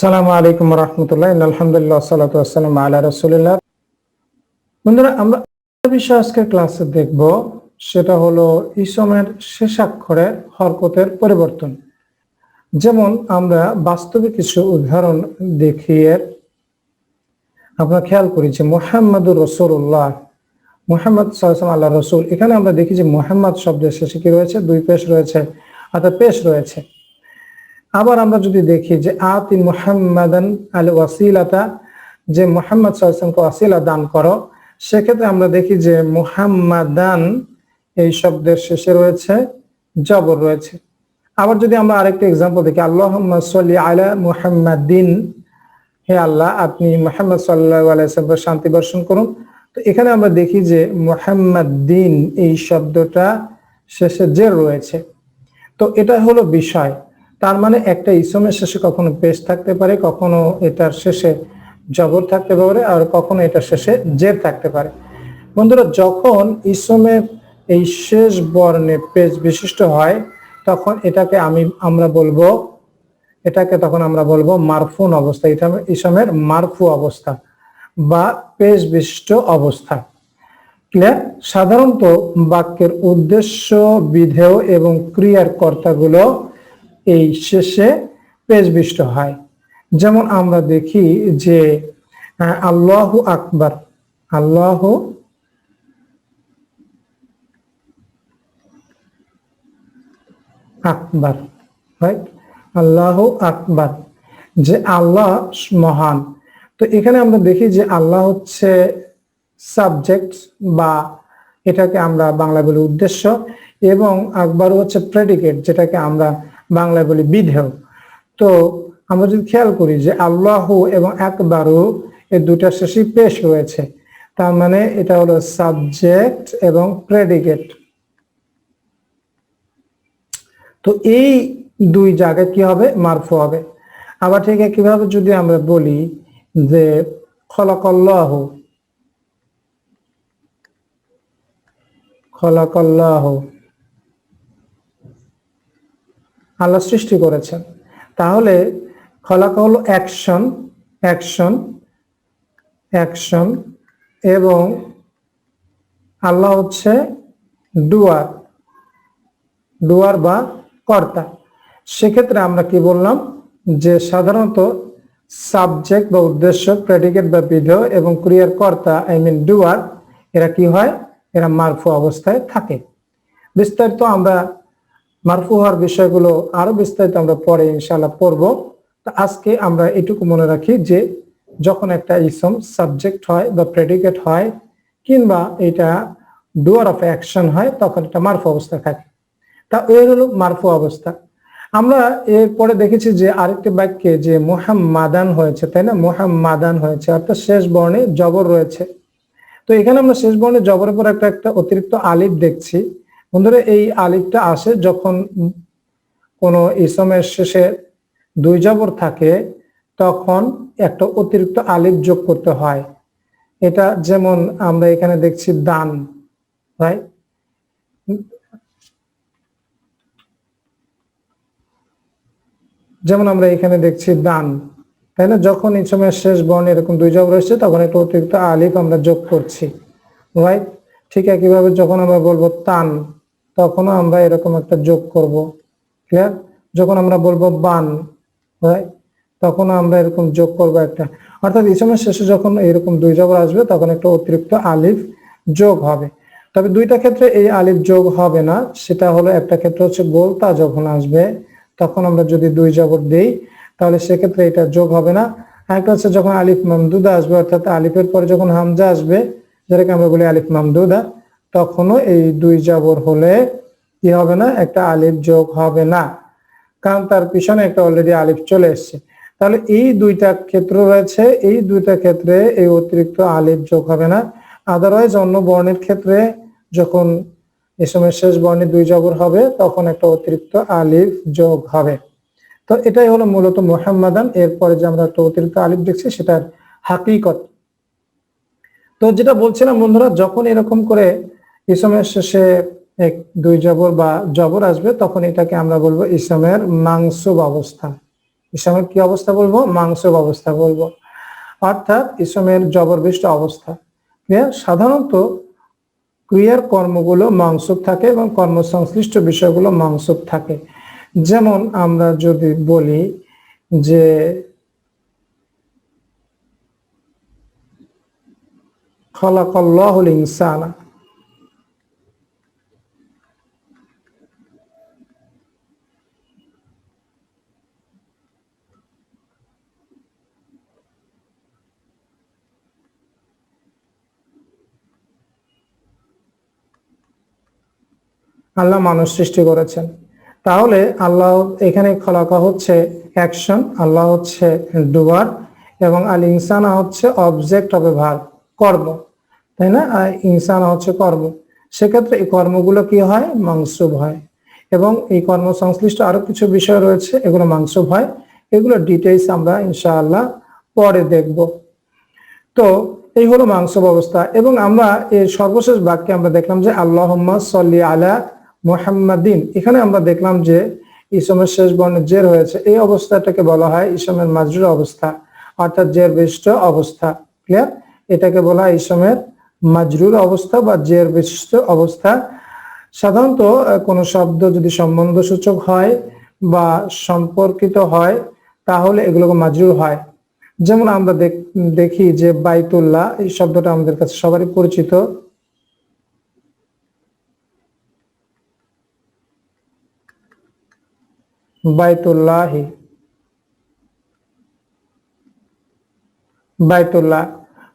সালামু আলাইকুম রহমতুল্লাহ। আলহামদুলিল্লাহ, সালাতু আসসালাম আলা রসুলিল্লাহ। বন্ধুরা, আমরা বিষয় আজকে ক্লাসে দেখব, সেটা হলো ইসমের শেষাক্ষরে হরকতের পরিবর্তন। যেমন আমরা বাস্তবে কিছু উদাহরণ দেখিয়ে আমরা খেয়াল করি যে মোহাম্মদুর রসুল্লাহ মোহাম্মদ সাল্লাম আল্লাহ রসুল। এখানে আমরা দেখি যে মোহাম্মদ শব্দের শেষে কি রয়েছে? দুই পেশ রয়েছে অর্থাৎ পেশ রয়েছে। আবার আমরা যদি দেখি যে আতিন মুহাম্মাদান আল ওয়াসিলাতা, যে মোহাম্মদ সাল্লামকে ওয়াসিলা দান করো, সেক্ষেত্রে আমরা দেখি যে মুহাম্মাদান এই শব্দের শেষে রয়েছে, জবর রয়েছে। আবার যদি আমরা আরেকটা এক্সাম্পল দেখি আল্লাহ আলা মুহাম্মাদিন, হে আল্লাহ, আপনি মোহাম্মদ সাল্লাহ আলাইসাল্লাম শান্তি বর্ষণ করুন। তো এখানে আমরা দেখি যে মুহাম্মাদ্দিন এই শব্দটা শেষে জের রয়েছে। তো এটা হলো বিষয়। তার মানে একটা ইসমের শেষে কখনো পেশ থাকতে পারে, কখনো এটার শেষে জবর থাকতে পারে আর কখনো এটার শেষে জের থাকতে পারে। বন্ধুরা, যখন ইসমের এই শেষ বর্ণে পেজ বিশিষ্ট হয়, তখন এটাকে আমি, আমরা বলব, এটাকে তখন আমরা বলব মারফুন অবস্থা ইসমের মারফু অবস্থা বা পেজ বিশিষ্ট অবস্থা। ক্লিয়ার? সাধারণত বাক্যের উদ্দেশ্য, বিধেয় এবং ক্রিয়ার কর্তাগুলো এই শেষে পেজবিষ্ট হয়। যেমন আমরা দেখি যে আল্লাহ আকবর আল্লাহ আকবর আল্লাহ আকবর, যে আল্লাহ মহান। তো এখানে আমরা দেখি যে আল্লাহ হচ্ছে সাবজেক্ট বা এটাকে আমরা বাংলা বলি উদ্দেশ্য এবং আকবর হচ্ছে প্রেডিকেট যেটাকে আমরা বাংলায় বলি বিধেয়। তো আমরা যদি খেয়াল করি যে আল্লাহ এবং একবারও এই দুটা শেষে পেশ রয়েছে তার মানে এটা হলো সাবজেক্ট এবং প্রেডিকেট তো এই দুই জায়গায় কি হবে? মারফু হবে। আবার ঠিক কীভাবে যদি আমরা বলি যে খলাকল্লাহ খলাকল্লাহ আল্লাহ সৃষ্টি করেছেন। তাহলে খলাকা হলো অ্যাকশন অ্যাকশন অ্যাকশন এবং আল্লাহ হচ্ছে ডুয়ার ডুয়ার বা কর্তা। সেক্ষেত্রে আমরা কি বললাম যে সাধারণত সাবজেক্ট বা উদ্দেশ্য প্রেডিকেট বা বিধেয় এবং ক্রিয়ার কর্তা আই মিন ডুয়ার এরা কি হয়? এরা মারফু অবস্থায় থাকে। বিস্তারিত আমরা মারফু হওয়ার বিষয়গুলো আরও বিস্তারিত আমরা পরে ইনশাল্লাহ পড়ব। আজকে আমরা এটুকু মনে রাখি যে, যখন একটা ইসম সাবজেক্ট হয় বা প্রেডিকেট হয় কিংবা এটা ডুয়ার অফ অ্যাকশন হয়, তখন এটা মারফু অবস্থা থাকে। তা এর হলো মারফু অবস্থা। আমরা এরপরে দেখেছি যে আরেকটি বাক্যে যে মোহাম্মাদান হয়েছে, তাই না? মোহাম্মাদান হয়েছে, অর্থাৎ শেষ বর্ণে জবর রয়েছে। তো এখানে আমরা শেষ বর্ণে জবরের পর একটা একটা অতিরিক্ত আলিফ দেখছি। বন্ধুরা, এই আলিফটা আসে যখন কোনো ইসমের শেষে দুই জবর থাকে, তখন একটা অতিরিক্ত আলিফ যোগ করতে হয়। এটা যেমন আমরা এখানে দেখছি দান রাইট যেমন আমরা এখানে দেখছি দান, তাই না? যখন ইসমের শেষ বর্ণ এরকম দুই জবর এসছে তখন একটা অতিরিক্ত আলিফ আমরা যোগ করছি রাইট ঠিক একইভাবে যখন আমরা বলব তান তখনও আমরা এরকম একটা যোগ করব। ক্লিয়ার যখন আমরা বলব বান তখন আমরা এরকম যোগ করব একটা। অর্থাৎ ইসমের শেষে যখন এরকম দুই জবর আসবে, তখন একটা অতিরিক্ত আলিফ যোগ হবে। তবে দুইটা ক্ষেত্রে এই আলিফ যোগ হবে না। সেটা হলো একটা ক্ষেত্রে হচ্ছে গোলতা যখন আসবে, তখন আমরা যদি দুই জবর দেই, তাহলে সেক্ষেত্রে এটা যোগ হবে না। আরেকটা হচ্ছে যখন আলিফ মামদুদা আসবে, অর্থাৎ আলিফের পরে যখন হামজা আসবে, যেটাকে আমরা বলি আলিফ মামদুদা তখনও এই দুই জবর হলে কি হবে না? একটা আলিফ যোগ হবে না। কারণ তার পিছনে একটা অলরেডি আলিফ চলে এসছে। তাহলে এই দুইটা ক্ষেত্র রয়েছে। এই দুইটা ক্ষেত্রে এই অতিরিক্ত আলিফ যোগ হবে না। আদারওয়াইজ অন্য বর্ণের ক্ষেত্রে যখন এসময়ের শেষ বর্ণে দুই জবর হবে, তখন একটা অতিরিক্ত আলিফ যোগ হবে। তো এটাই হলো মূলত মোহাম্মদান। এরপরে যে আমরা একটা অতিরিক্ত আলিফ দেখছি, সেটার হাকিকত। তো যেটা বলছিলাম বন্ধুরা, যখন এরকম করে ইসমের শেষে এক, দুই জবর বা জবর আসবে, তখন এটাকে আমরা বলব ইসমের মাংসুব অবস্থা। ইসমের কি অবস্থা বলব? মাংসব অবস্থা বলব। অর্থাৎ ইসমের জবরবিষ্ট অবস্থা। সাধারণত ক্রিয়ার কর্মগুলো মাংসব থাকে এবং কর্মসংশ্লিষ্ট বিষয়গুলো মাংসব থাকে। যেমন আমরা যদি বলি যে খলাকল্লাহুল ইনসানা আল্লাহ মানুষ সৃষ্টি করেছেন। তাহলে আল্লাহ এখানে খলাকা হচ্ছে অ্যাকশন আল্লাহ হচ্ছে ডুবার এবং আল ইনসানা হচ্ছে অবজেক্ট অফ এ ভার কর্ম। তাই না? আর ইনসানা হচ্ছে কর্ম। সেক্ষেত্রে এই কর্মগুলো কি হয়? মাংসুব হয়। এবং এই কর্ম সংশ্লিষ্ট আরও কিছু বিষয় রয়েছে, এগুলো মাংসুব হয়। এগুলো ডিটেইলস আমরা ইনশাআল্লাহ পরে দেখব। তো এই হলো মাংস অবস্থা। এবং আমরা এর সর্বশেষ বাক্যে আমরা দেখলাম যে আল্লাহ সল্লি আলা মোহাম্মদিন। এখানে আমরা দেখলাম যে ইসমের শেষ বর্ণে জের হয়েছে এই অবস্থাটাকে বলা হয় ইসমের মাজরুর অবস্থা, অর্থাৎ জের বিশিষ্ট অবস্থা। ক্লিয়ার এটাকে বলা হয় ইসমের মাজরুর অবস্থা বা জের বিশিষ্ট অবস্থা। সাধারণত কোনো শব্দ যদি সম্বন্ধ সূচক হয় বা সম্পর্কিত হয়, তাহলে এগুলোকে মাজরুর হয়। যেমন আমরা দেখি যে বাইতুল্লাহ, এই শব্দটা আমাদের কাছে সবারই পরিচিত। বাইতুল্লাহি। বাইতুল্লাহ,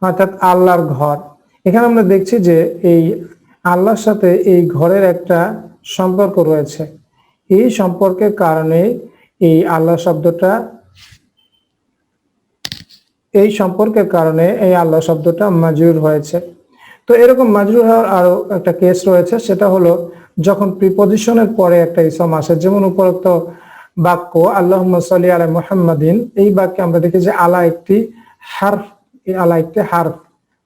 অর্থাৎ আল্লাহর ঘর। এখানে আমরা দেখছি যে এই আল্লাহর সাথে এই ঘরের একটা সম্পর্ক রয়েছে। এই সম্পর্কের কারণে এই আল্লাহ শব্দটা, এই সম্পর্কের কারণে এই আল্লাহ শব্দটা মাজরুর হয়েছে। তো এরকম মাজরুর হওয়ার আরও একটা কেস রয়েছে, সেটা হলো যখন প্রিপজিশনের পরে একটা ইসম আসে, যেমন উপরোক্ত বাক্য আল্লাহ সাল্লি আলা মুহাম্মাদিন এই বাক্যে আমরা দেখি যে আলা একটি হার্ফ আলা একটি হার্ফ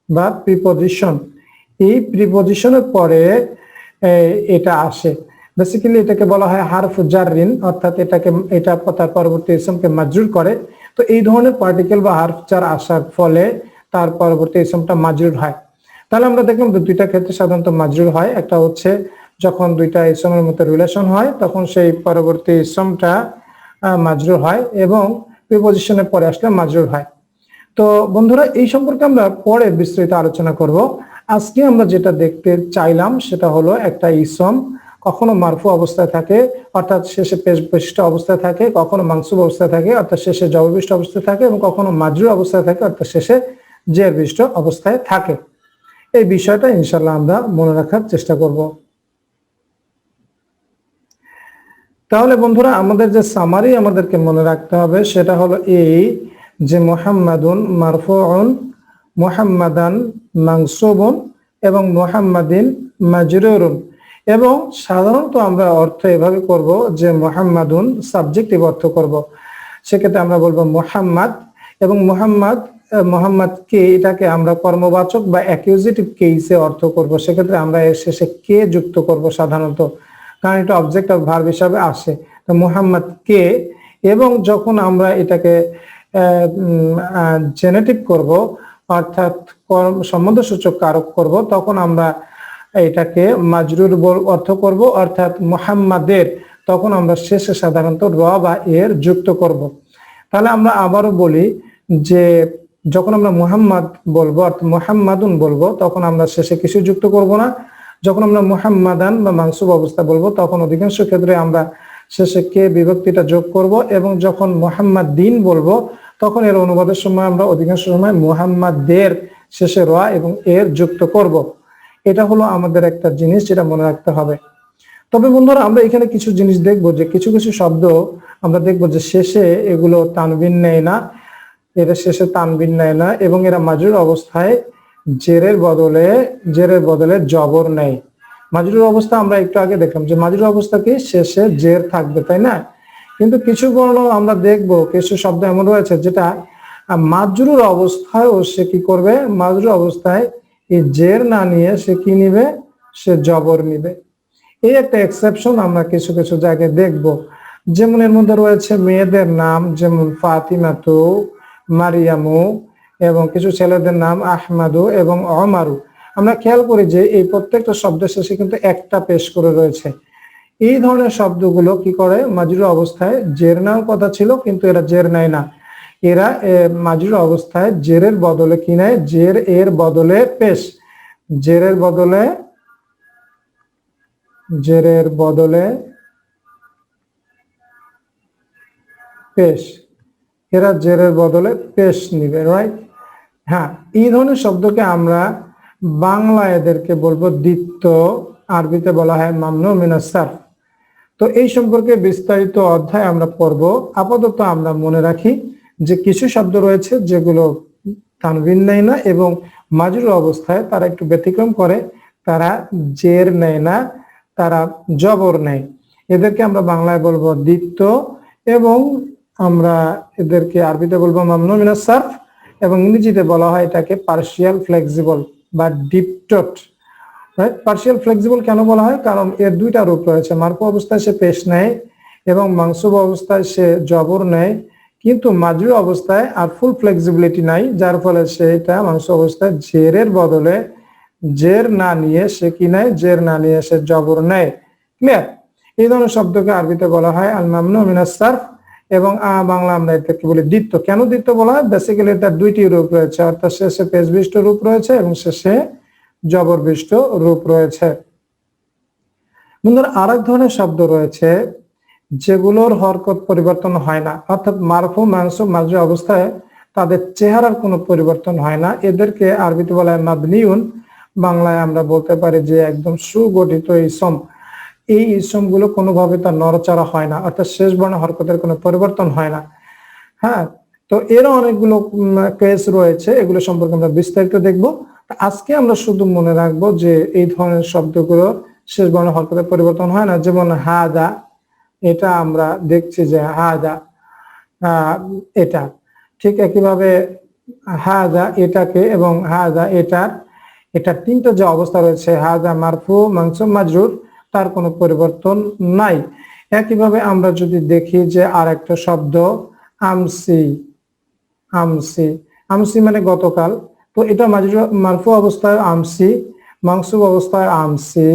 বা প্রিপজিশন এই প্রিপজিশনের পরে এটা আসে। বেসিক্যালি এটাকে বলা হয় হারফ জাররিন, অর্থাৎ এটাকে, এটা তার পরবর্তী ইসমকে মাজরুর করে। তো এই ধরনের পার্টিকেল বা হারফ জার আসার ফলে তার পরবর্তী ইসমটা মাজরুর হয়। তাহলে আমরা দেখলাম দুইটা ক্ষেত্রে সাধারণত মাজরুর হয়। একটা হচ্ছে যখন দুইটা ইসমের মধ্যে রিলেশন হয়, তখন সেই পরবর্তী ইসমটা মাজরুর হয় এবং প্রিপোজিশনের পরে আসলে মাজরুর হয়। তো বন্ধুরা, এই সম্পর্কে আমরা পরে বিস্তৃত আলোচনা করব। আজকে আমরা যেটা দেখতে চাইলাম সেটা হলো একটা ইসম কখনো মারফু অবস্থায় থাকে, অর্থাৎ শেষে পেশ বিশিষ্ট অবস্থায় থাকে, কখনো মাংসুব অবস্থায় থাকে, অর্থাৎ শেষে জববিষ্ট অবস্থায় থাকে এবং কখনো মাজরু অবস্থায় থাকে, অর্থাৎ শেষে জের বিষ্ট অবস্থায় থাকে। এই বিষয়টা ইনশাল্লাহ আমরা মনে রাখার চেষ্টা করব। তাহলে বন্ধুরা, আমাদের যে সামারি আমাদেরকে মনে রাখতে হবে, সেটা হলো এই যে মোহাম্মাদুন মারফুন মোহাম্মদান মাংসবন এবং মোহাম্মদিন মাজরুরুন। এবং সাধারণত আমরা অর্থ এভাবে করব যে মোহাম্মদুন সাবজেক্টিভ অর্থ করব। সেক্ষেত্রে আমরা বলব মোহাম্মদ এবং মোহাম্মদ কে এটাকে আমরা কর্মবাচক বা অ্যাকিউজিটিভ কেসে অর্থ করব। সেক্ষেত্রে আমরা এর শেষে কে যুক্ত করব সাধারণত? কারণ এটা অবজেক্ট অফ ভার্ব হিসাবে আসে। তো মোহাম্মদ কে? এবং যখন আমরা এটাকে জেনেটিভ করব, অর্থাৎ সম্বন্ধ সূচক কারক করব, তখন আমরা এটাকে মাজরুর অর্থ করব, অর্থাৎ মোহাম্মদের, তখন আমরা শেষে সাধারণত র বা এর যুক্ত করব। তাহলে আমরা আবারও বলি যে, যখন আমরা মুহাম্মদ বলব, অর্থাৎ মুহাম্মাদুন বলব, তখন আমরা শেষে কিছু যুক্ত করব না। যখন আমরা মুহাম্মাদান বা মাংসুব অবস্থা বলব, তখন অধিকাংশ ক্ষেত্রে আমরা শেষে কে বিভক্তিটা যোগ করব এবং যখন মুহাম্মদ দিন বলব, তখন এর অনুবাদের সময় আমরা অধিকাংশ সময় মুহাম্মাদের শেষে র এবং এর যুক্ত করব। এটা হলো আমাদের একটা জিনিস যেটা মনে রাখতে হবে। তবে বন্ধুরা, আমরা এখানে কিছু জিনিস দেখব যে কিছু কিছু শব্দ আমরা দেখব যে শেষে এগুলো তানবিন নেয় না, এরা শেষে তানবিন নেয় না এবং এরা মাজরুর অবস্থায় জেরের বদলে জেরের বদলে জবর নেই। মাজরুর অবস্থা আমরা একটু আগে দেখলাম যে মাজরুর অবস্থা কি? শেষে জের থাকবে, তাই না? কিন্তু কিছু বর্ণ আমরা দেখব, কিছু শব্দ এমন রয়েছে যেটা মাজরুর অবস্থায়ও সে কি করবে? মাজরুর অবস্থায় এই জের না নিয়ে সে কি নিবে? সে জবর নিবে। এই একটা এক্সেপশন আমরা কিছু কিছু জায়গায় দেখব। যেমন এর মধ্যে রয়েছে মেয়েদের নাম, যেমন ফাতিমাতু, মারিয়ামু এবং কিছু ছেলেদের নাম আহমাদু এবং অমারু। আমরা খেয়াল করি যে এই প্রত্যেকটা শব্দের শেষে কিন্তু একটা পেশ করে রয়েছে। এই ধরনের শব্দগুলো কি করে? মাজরুর অবস্থায় জের নেওয়ার কথা ছিল, কিন্তু এরা জের নেয় না। এরা মাজরুর অবস্থায় জেরের বদলে কি নেয়? জের এর বদলে পেশ। জেরের বদলে জেরের বদলে পেশ। এরা জেরের বদলে পেশ নিবে রাইট হ্যাঁ এই ধরনের শব্দকে আমরা বাংলা এদেরকে বলব দ্বিত্ব, আরবিতে বলা হয় মামনু মিনাসার। তো এই সম্পর্কে বিস্তারিত অধ্যায় আমরা পড়ব। আপাতত আমরা মনে রাখি যে কিছু শব্দ রয়েছে যেগুলো তানবিন নেয় না এবং মাজুর অবস্থায় তারা একটু ব্যতিক্রম করে, তারা জের নেয় না, তারা জবর নেয়। এদেরকে আমরা বাংলায় বলব দ্বিত্ব এবং আমরা এদেরকে আরবিতে বলব মামনু মিনাসার্ফ এবং ইংরেজিতে বলা হয় এটাকে পার্শিয়াল ফ্লেক্সিবল বা ডিপটট রাইট ফ্লেক্সিবল কেন বলা হয়? কারণ এর দুইটা রূপ রয়েছে। মার্ফ অবস্থায় সে পেশ নেয় এবং মাংসব অবস্থায় সে জবর নেয়। কিন্তু মাজু অবস্থায় আর ফুল ফ্লেক্সিবিলিটি নাই, যার ফলে সে এটা মাংস অবস্থায় জেরের বদলে জের না নিয়ে সে কি নেয়? জের না নিয়ে সে জবর নেয়। ক্লিয়ার এই ধরনের শব্দকে আরবিতে বলা হয় আল মামনু মিনাস সারফ এবং বাংলা আমরা এটাকে বলি দ্বিত্ব। কেন দ্বিত্ব বলা হয়? বেসিক্যালি তার দুইটি রূপ রয়েছে। অর্থাৎ শেষে পেশবিষ্ট রূপ রয়েছে এবং শেষে জবরবিষ্ট রূপ রয়েছে। বন্ধুরা আর এক ধরনের শব্দ রয়েছে যেগুলোর হরকত পরিবর্তন হয় না। অর্থাৎ মারফু মাংস মাঝে অবস্থায় তাদের চেহারার কোনো পরিবর্তন হয় না। এদেরকে আরবিতে বলা হয় মাদনিউন। বাংলায় আমরা বলতে পারি যে একদম সুগঠিত ইসম এই ইসমগুলো কোনোভাবে তার নড়াচড়া হয় না, অর্থাৎ শেষ বর্ণ হরকতের কোনো পরিবর্তন হয় না। হ্যাঁ তো এরও অনেকগুলো কেস রয়েছে, এগুলো সম্পর্কে আমরা বিস্তারিত দেখব। আজকে আমরা শুধু মনে রাখব যে এই ধরনের শব্দগুলো শেষ বর্ণ হরকতের পরিবর্তন হয় না। যেমন হাদা, এটা আমরা দেখছি যে হাদা এটা। ঠিক একইভাবে হাদা এটাকে এবং হাদা এটার এটা তিনটা যে অবস্থা রয়েছে, হাদা মারফু, মানসুম, মাজরুর তার কোনো পরিবর্তন নাই। একইভাবে আমরা যদি দেখি যে আর একটা শব্দ, আমসি আমসি আমসি মানে গতকাল। তো এটা মারফু অবস্থায় আমসি মাংসুব অবস্থায় আমসি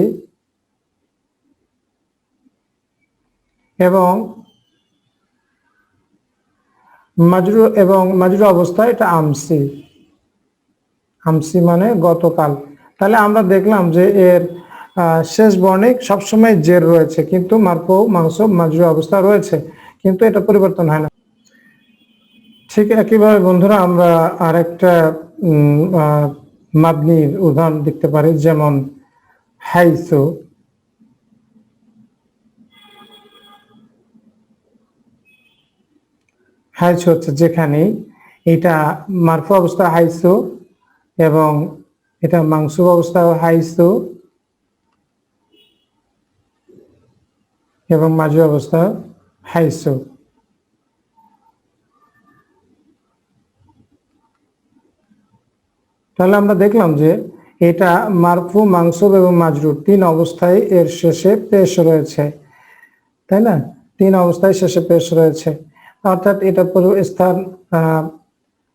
এবং মাজরু এবং মাজরু অবস্থায় এটা আমসি। আমসি মানে গতকাল। তাহলে আমরা দেখলাম যে এর শেষ বর্ণে সবসময় জের রয়েছে, কিন্তু মারফু, মাংস মাজরু অবস্থা রয়েছে, কিন্তু এটা পরিবর্তন হয় না। ঠিক একইভাবে বন্ধুরা, আমরা আরেকটা মাদনির উদাহরণ দেখতে পারি, যেমন হাইসু। হাইস হচ্ছে যেখানে এটা মারফু অবস্থা হাইসু এবং এটা মাংস অবস্থা হাইসু। এবং মাঝু অবস্থা হাইসু। তাহলে আমরা দেখলাম যে এটা মারফু, মাংসব এবং মাজরুর তিন অবস্থায় এর শেষে পেশ রয়েছে। তাই না? তিন অবস্থায় শেষে পেশ রয়েছে। অর্থাৎ এটা স্থান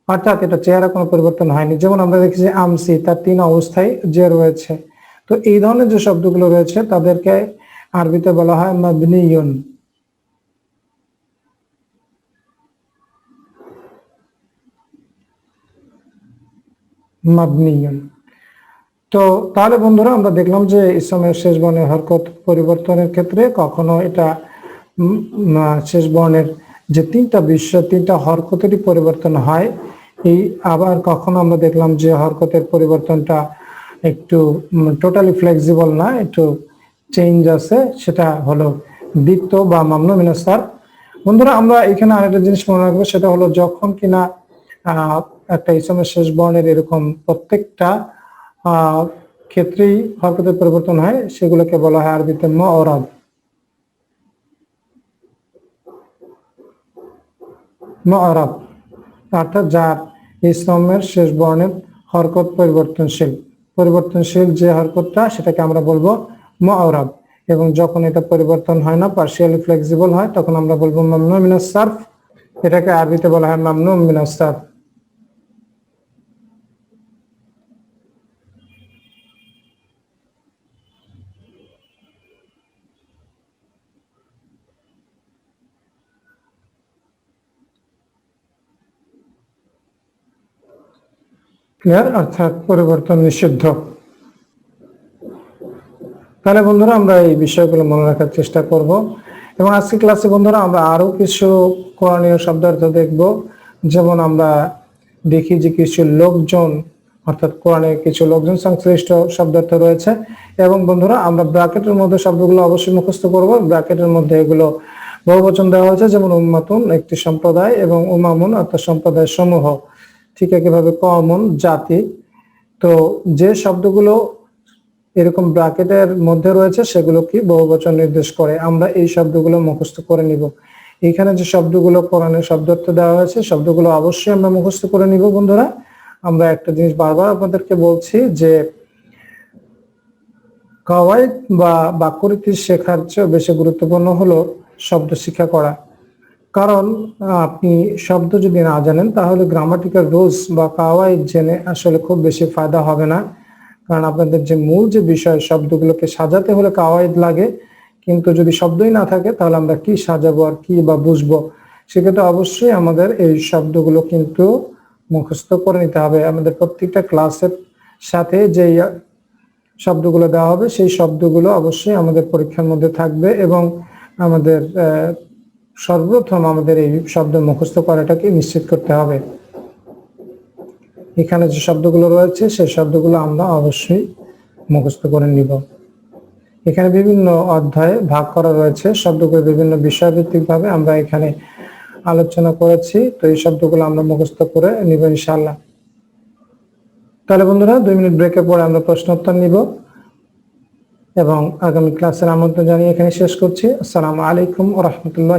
অর্থাৎ এটা চেহারা কোনো পরিবর্তন হয়নি। যেমন আমরা দেখেছি আমসি তার তিন অবস্থায় যে রয়েছে। তো এই ধরনের যে শব্দগুলো রয়েছে তাদেরকে আরবিতে বলা হয় মাবনিয়ন। মাবনিয়ন। তো তাহলে বন্ধুরা, আমরা দেখলাম যে ইসলামের শেষ বর্ণের হরকত পরিবর্তনের ক্ষেত্রে কখনো এটা শেষ বর্ণের যে তিনটা বিশ্ব, তিনটা হরকতেরই পরিবর্তন হয়। এই আবার কখনো আমরা দেখলাম যে হরকতের পরিবর্তনটা একটু টোটালি ফ্লেক্সিবল না, একটু চেঞ্জ আছে, সেটা হলো দ্বিত্ব বা মামনু মিনাস্তার বন্ধুরা, আমরা এখানে আরেকটা জিনিস মনে রাখব, সেটা হলো যখন কিনা একটা ইসমের শেষ বর্ণের এরকম প্রত্যেকটা ক্ষেত্রেই হরকতের পরিবর্তন হয়, সেগুলোকে বলা হয় আরবিতে মরাব মরাব অর্থাৎ যার ইসলামের শেষ বর্ণের হরকত পরিবর্তনশীল। পরিবর্তনশীল যে হরকতটা, সেটাকে আমরা বলব মরাব এবং যখন এটা পরিবর্তন হয় না পার্শিয়ালি ফ্লেক্সিবল হয়, তখন আমরা বলব মামনু মিনাস সার্ফ। এটাকে আরবিতে বলা হয় মামনু মিনাস সার্ফ। অর্থাৎ পরিবর্তন নিষিদ্ধ। তাহলে বন্ধুরা, আমরা এই বিষয়গুলো মনে রাখার চেষ্টা করব। এবং আজকে ক্লাসে বন্ধুরা, আমরা আরও কিছু করণীয় শব্দার্থ দেখব। যেমন আমরা দেখি যে কিছু লোকজন, অর্থাৎ কোরআনে কিছু লোকজন সংশ্লিষ্ট শব্দার্থ রয়েছে। এবং বন্ধুরা, আমরা ব্র্যাকেটের মধ্যে শব্দগুলো অবশ্যই মুখস্থ করব। ব্র্যাকেটের মধ্যে এগুলো বহুবচন দেওয়া হয়েছে, যেমন উম্মাতুন, একটি সম্প্রদায়, এবং উমামুন, অর্থাৎ সম্প্রদায় সমূহ। ঠিক একইভাবে কমন, জাতি। তো যে শব্দগুলো এরকম ব্র্যাকেটের মধ্যে রয়েছে, সেগুলো কি বহুবচন নির্দেশ করে। আমরা এই শব্দগুলো মুখস্থ করে নিব। এখানে যে শব্দগুলো কোরআনের শব্দার্থ দেওয়া হয়েছে, শব্দগুলো অবশ্যই আমরা মুখস্থ করে নিব, বন্ধুরা। আমরা একটা জিনিস বারবার আপনাদেরকে বলছি যে, কাওয়াইদ বা বাক্যরীতি শেখার চেয়ে বেশি গুরুত্বপূর্ণ হলো শব্দ শিক্ষা করা। কারণ, আপনি শব্দ যদি না জানেন, তাহলে গ্রামাটিক্যাল রুলস বা কাওয়াইদ জেনে আসলে খুব বেশি ফায়দা হবে না। কারণ আপনাদের যে মূল যে বিষয়, শব্দগুলোকে সাজাতে হলে কাওয়াইদ লাগে। কিন্তু যদি শব্দই না থাকে, তাহলে আমরা কি সাজাবো আর কি বা বুঝব? সেক্ষেত্রে অবশ্যই আমাদের এই শব্দগুলো কিন্তু মুখস্থ করে নিতে হবে। আমাদের প্রত্যেকটা ক্লাসের সাথে যে শব্দগুলো দেওয়া হবে, সেই শব্দগুলো অবশ্যই আমাদের পরীক্ষার মধ্যে থাকবে এবং আমাদের সর্বপ্রথম আমাদের এই শব্দ মুখস্থ করাটাকে নিশ্চিত করতে হবে। এখানে যে শব্দগুলো রয়েছে, সেই শব্দগুলো আমরা অবশ্যই মুখস্থ করে নিব। এখানে বিভিন্ন অধ্যায়ে ভাগ করা রয়েছে। শব্দগুলো বিভিন্ন বিষয়ভিত্তিক ভাবে আমরা এখানে আলোচনা করেছি। তো এই শব্দগুলো আমরা মুখস্থ করে নিব ইনশাল্লাহ তাহলে বন্ধুরা, দুই মিনিট ব্রেকের পরে আমরা প্রশ্ন উত্তর নিব এবং আগামী ক্লাসের আমন্ত্রণ জানিয়ে এখানে শেষ করছি। আসসালামু আলাইকুম রহমতুল্লাহ